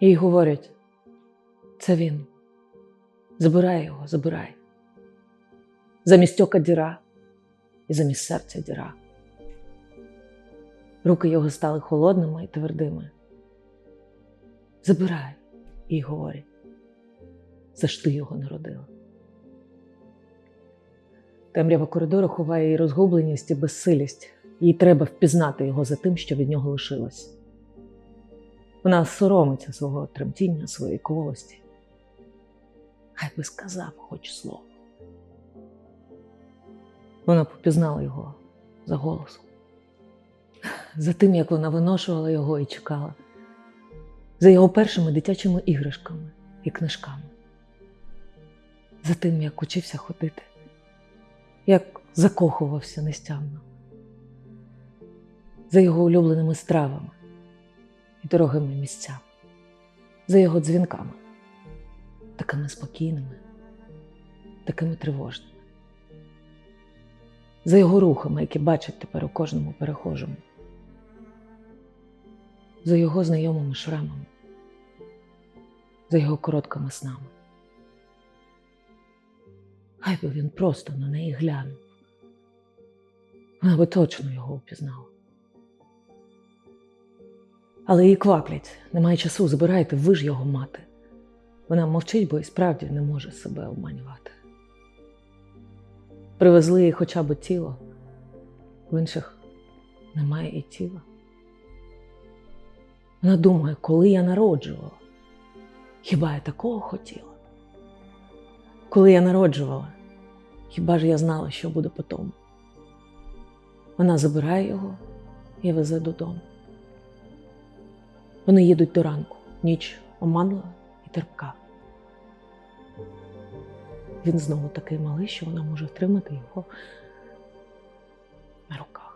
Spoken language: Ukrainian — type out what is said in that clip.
Їй говорять: це він. Забирай його, забирай. Замість ока діра і замість серця діра. Руки його стали холодними і твердими. Забирай, їй говорять. Це ж ти його народила. Темрява коридору ховає її розгубленість і безсилість. Їй треба впізнати його за тим, що від нього лишилось. Вона соромиться свого тремтіння, своєї кволості. Хай би сказав хоч слово. Вона попізнала його за голосом, за тим, як вона виношувала його і чекала, за його першими дитячими іграшками і книжками, за тим, як учився ходити, як закохувався нестямно, за його улюбленими стравами і дорогими місцями, за його дзвінками, такими спокійними, такими тривожними, за його рухами, які бачать тепер у кожному перехожому, за його знайомими шрамами, за його короткими снами. Хай би він просто на неї глянув. Вона би точно його впізнала. Але її кваплять, немає часу, забирайте, ви ж його мати. Вона мовчить, бо і справді не може себе обманювати. Привезли їй хоча б тіло, в інших немає і тіла. Вона думає, коли я народжувала, хіба я такого хотіла? Коли я народжувала, хіба ж я знала, що буде потім? Вона забирає його і везе додому. Вони їдуть до ранку, ніч оманлива і терпка. Він знову такий малий, що вона може втримати його на руках.